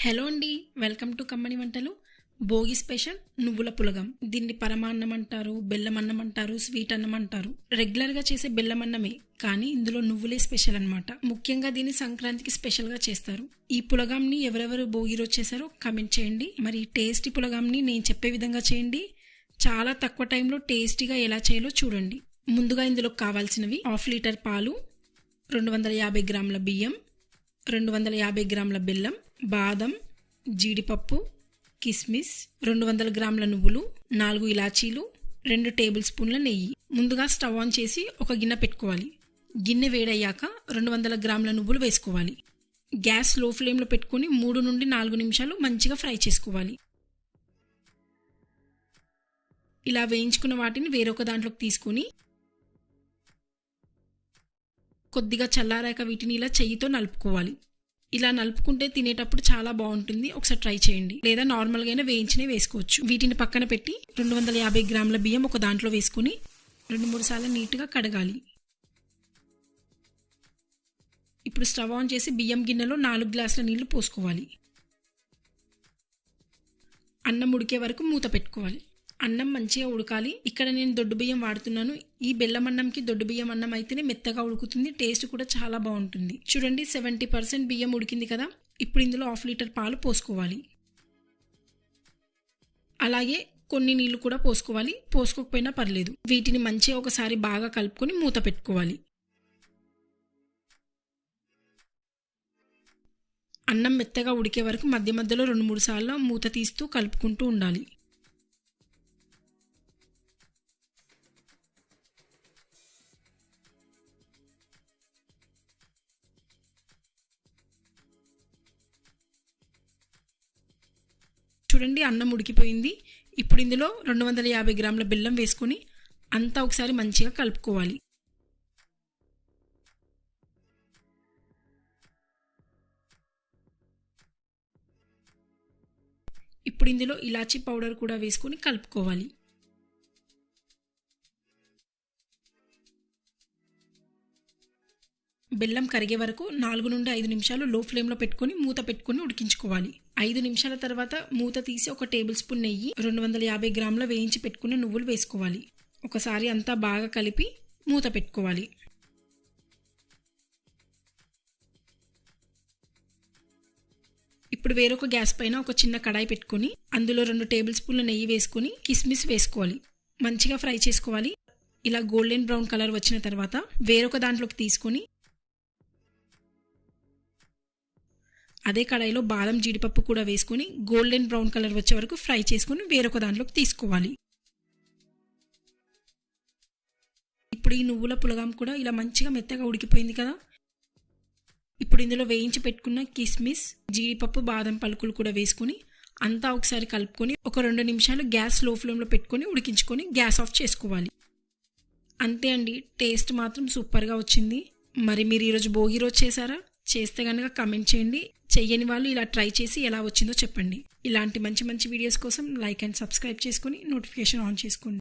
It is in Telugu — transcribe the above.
హలో అండి వెల్కమ్ టు కమ్మని వంటలు. భోగి స్పెషల్ నువ్వుల పులగం. దీన్ని పరమాన్నం అంటారు బెల్లం అన్నం అంటారు స్వీట్ అన్నం అంటారు రెగ్యులర్గా చేసే బెల్లం అన్నమే కానీ ఇందులో నువ్వులే స్పెషల్ అన్నమాట. ముఖ్యంగా దీన్ని సంక్రాంతికి స్పెషల్గా చేస్తారు. ఈ పులగాంని ఎవరెవరు భోగి రోజు చేశారో కమెంట్ చేయండి. మరి టేస్టీ పులగాంని నేను చెప్పే విధంగా చేయండి. చాలా తక్కువ టైంలో టేస్టీగా ఎలా చేయాలో చూడండి. ముందుగా ఇందులో కావాల్సినవి హాఫ్ లీటర్ పాలు రెండు వందల యాభై గ్రాముల బియ్యం రెండు వందల యాభై గ్రాముల బెల్లం బాదం జీడిపప్పు కిస్మిస్ రెండు వందల గ్రాముల నువ్వులు నాలుగు ఇలాచీలు రెండు టేబుల్ స్పూన్ల నెయ్యి. ముందుగా స్టవ్ ఆన్ చేసి ఒక గిన్నె పెట్టుకోవాలి. గిన్నె వేడయ్యాక రెండు వందల గ్రాముల నువ్వులు వేసుకోవాలి. గ్యాస్లో ఫ్లేమ్లో పెట్టుకొని మూడు నుండి నాలుగు నిమిషాలు మంచిగా ఫ్రై చేసుకోవాలి. ఇలా వేయించుకున్న వాటిని వేరొక దాంట్లోకి తీసుకొని కొద్దిగా చల్లారాక వీటిని ఇలా చెయ్యితో నలుపుకోవాలి. ఇలా నలుపుకుంటే తినేటప్పుడు చాలా బాగుంటుంది. ఒకసారి ట్రై చేయండి. లేదా నార్మల్గా వేయించినే వేసుకోవచ్చు. వీటిని పక్కన పెట్టి రెండు వందల యాభై గ్రాముల బియ్యం ఒక దాంట్లో వేసుకుని రెండు మూడు సార్లు నీట్గా కడగాలి. ఇప్పుడు స్టవ్ ఆన్ చేసి బియ్యం గిన్నెలో నాలుగు గ్లాసుల నీళ్ళు పోసుకోవాలి. అన్నం ఉడికే వరకు మూత పెట్టుకోవాలి. అన్నం మంచిగా ఉడకాలి. ఇక్కడ నేను దొడ్డు బియ్యం వాడుతున్నాను. ఈ బెల్లం అన్నంకి దొడ్డు బియ్యం అన్నం అయితేనే మెత్తగా ఉడుకుతుంది. టేస్ట్ కూడా చాలా బాగుంటుంది. చూడండి సెవెంటీ పర్సెంట్ బియ్యం ఉడికింది కదా. ఇప్పుడు ఇందులో హాఫ్ లీటర్ పాలు పోసుకోవాలి. అలాగే కొన్ని నీళ్ళు కూడా పోసుకోవాలి. పోసుకోకపోయినా పర్లేదు. వీటిని మంచిగా ఒకసారి బాగా కలుపుకొని మూత పెట్టుకోవాలి. అన్నం మెత్తగా ఉడికే వరకు మధ్య మధ్యలో రెండు మూడు సార్లు మూత తీస్తూ కలుపుకుంటూ ఉండాలి. చూడండి అన్నం ఉడికిపోయింది. ఇప్పుడు ఇందులో రెండు వందల యాభై గ్రాముల బెల్లం వేసుకొని అంతా ఒకసారి మంచిగా కలుపుకోవాలి. ఇప్పుడు ఇందులో ఇలాచీ పౌడర్ కూడా వేసుకొని కలుపుకోవాలి. బెల్లం కరిగే వరకు నాలుగు నుండి ఐదు నిమిషాలు లో ఫ్లేమ్లో పెట్టుకొని మూత పెట్టుకొని ఉడికించుకోవాలి. ఐదు నిమిషాల తర్వాత మూత తీసి ఒక టేబుల్ స్పూన్ నెయ్యి రెండు వందల యాభై గ్రాముల వేయించి పెట్టుకున్న నువ్వులు వేసుకోవాలి. ఒకసారి అంతా బాగా కలిపి మూత పెట్టుకోవాలి. ఇప్పుడు వేరొక గ్యాస్ పైన ఒక చిన్న కడాయి పెట్టుకొని అందులో రెండు టేబుల్ స్పూన్ల నెయ్యి వేసుకొని కిస్మిస్ వేసుకోవాలి. మంచిగా ఫ్రై చేసుకోవాలి. ఇలా గోల్డెన్ బ్రౌన్ కలర్ వచ్చిన తర్వాత వేరొక దాంట్లోకి తీసుకొని అదే కడాయిలో బాదం జీడిపప్పు కూడా వేసుకొని గోల్డెన్ బ్రౌన్ కలర్ వచ్చే వరకు ఫ్రై చేసుకొని వేరొక దాంట్లోకి తీసుకోవాలి. ఇప్పుడు ఈ నువ్వుల పులగాం కూడా ఇలా మంచిగా మెత్తగా ఉడికిపోయింది కదా? ఇప్పుడు ఇందులో వేయించి పెట్టుకున్న కిస్మిస్ జీడిపప్పు బాదం పలుకులు కూడా వేసుకొని అంతా ఒకసారి కలుపుకొని ఒక రెండు నిమిషాలు గ్యాస్లో ఫ్లేమ్లో పెట్టుకొని ఉడికించుకొని గ్యాస్ ఆఫ్ చేసుకోవాలి. అంతే అండి టేస్ట్ మాత్రం సూపర్గా వచ్చింది. మరి మీరు ఈరోజు భోగి రోజు చేశారా? చేస్తే కనుక కమెంట్ చేయండి. చెయ్యని వాళ్ళు ఇలా ట్రై చేసి ఎలా వచ్చిందో చెప్పండి. ఇలాంటి మంచి మంచి వీడియోస్ కోసం లైక్ అండ్ సబ్స్క్రైబ్ చేసుకొని నోటిఫికేషన్ ఆన్ చేసుకోండి.